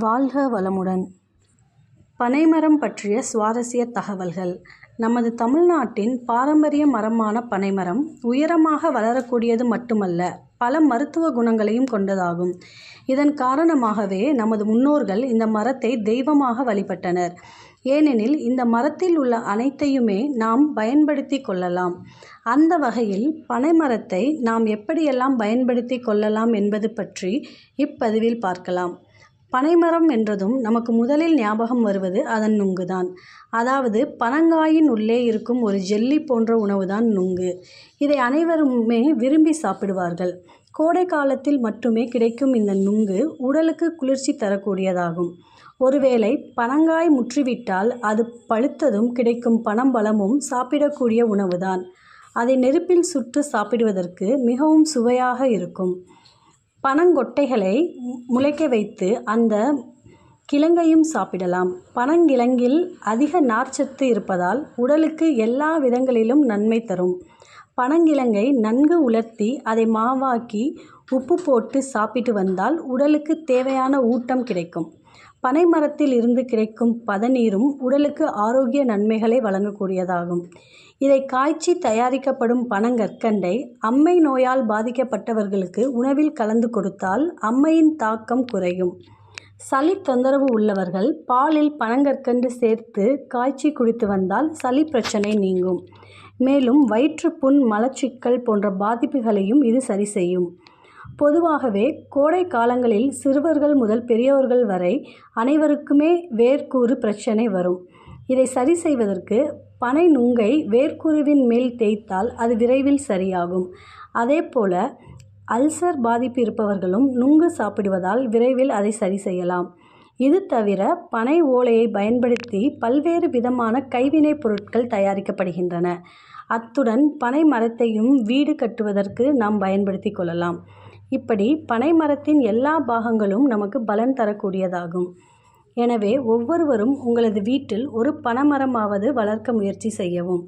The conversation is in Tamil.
வாழ்க வளமுடன். பனைமரம் பற்றிய சுவாரஸ்ய தகவல்கள். நமது தமிழ்நாட்டின் பாரம்பரிய மரமான பனைமரம் உயரமாக வளரக்கூடியது மட்டுமல்ல பல மருத்துவ குணங்களையும் கொண்டதாகும். இதன் காரணமாகவே நமது முன்னோர்கள் இந்த மரத்தை தெய்வமாக வழிபட்டனர். ஏனெனில் இந்த மரத்தில் உள்ள அனைத்தையுமே நாம் பயன்படுத்தி கொள்ளலாம். அந்த வகையில் பனைமரத்தை நாம் எப்படியெல்லாம் பயன்படுத்தி கொள்ளலாம் என்பது பற்றி இப்பதிவில் பார்க்கலாம். பனைமரம் என்றதும் நமக்கு முதலில் ஞாபகம் வருவது அதன் நுங்கு தான் அதாவது பனங்காயின் உள்ளே இருக்கும் ஒரு ஜெல்லி போன்ற உணவுதான் நுங்கு. இதை அனைவருமே விரும்பி சாப்பிடுவார்கள். கோடை காலத்தில் மட்டுமே கிடைக்கும் இந்த நுங்கு உடலுக்கு குளிர்ச்சி தரக்கூடியதாகும். ஒருவேளை பனங்காய் முற்றிவிட்டால் அது பழுத்ததும் கிடைக்கும் பனம்பழமும் சாப்பிடக்கூடிய உணவுதான். அதை நெருப்பில் சுட்டு சாப்பிடுவதற்கு மிகவும் சுவையாக இருக்கும். பனங்கொட்டைகளை முளைக்க வைத்து அந்த கிழங்கையும் சாப்பிடலாம். பனங்கிழங்கில் அதிக நார்ச்சத்து இருப்பதால் உடலுக்கு எல்லா விதங்களிலும் நன்மை தரும். பனங்கிழங்கை நன்கு உலர்த்தி அதை மாவாக்கி உப்பு போட்டு சாப்பிட்டு வந்தால் உடலுக்கு தேவையான ஊட்டம் கிடைக்கும். பனை மரத்தில் இருந்து கிடைக்கும் பதநீரும் உடலுக்கு ஆரோக்கிய நன்மைகளை வழங்கக்கூடியதாகும். இதை காய்ச்சி தயாரிக்கப்படும் பனங்கற்கண்டை அம்மை நோயால் பாதிக்கப்பட்டவர்களுக்கு உணவில் கலந்து கொடுத்தால் அம்மையின் தாக்கம் குறையும். சளி தொந்தரவு உள்ளவர்கள் பாலில் பனங்கற்கண்டு சேர்த்து காய்ச்சி குடித்து வந்தால் சளி பிரச்சனை நீங்கும். மேலும் வயிற்றுப்புண் மலச்சிக்கல் போன்ற பாதிப்புகளையும் இது சரி செய்யும். பொதுவாகவே கோடை காலங்களில் சிறுவர்கள் முதல் பெரியவர்கள் வரை அனைவருக்குமே வேர்க்கூறு பிரச்சனை வரும். இதை சரி செய்வதற்கு பனை நுங்கை வேர்க்குருவின் மேல் தேய்த்தால் அது விரைவில் சரியாகும். அதே போல அல்சர் பாதிப்பு இருப்பவர்களும் நுங்கு சாப்பிடுவதால் விரைவில் அதை சரி செய்யலாம். இது தவிர பனை ஓலையை பயன்படுத்தி பல்வேறு விதமான கைவினைப் பொருட்கள் தயாரிக்கப்படுகின்றன. அத்துடன் பனை மரத்தையும் வீடு கட்டுவதற்கு நாம் பயன்படுத்தி கொள்ளலாம். இப்படி பனை மரத்தின் எல்லா பாகங்களும் நமக்கு பலன் தரக்கூடியதாகும். எனவே ஒவ்வொருவரும் உங்களது வீட்டில் ஒரு பனைமரமாவது வளர்க்க முயற்சி செய்யவும்.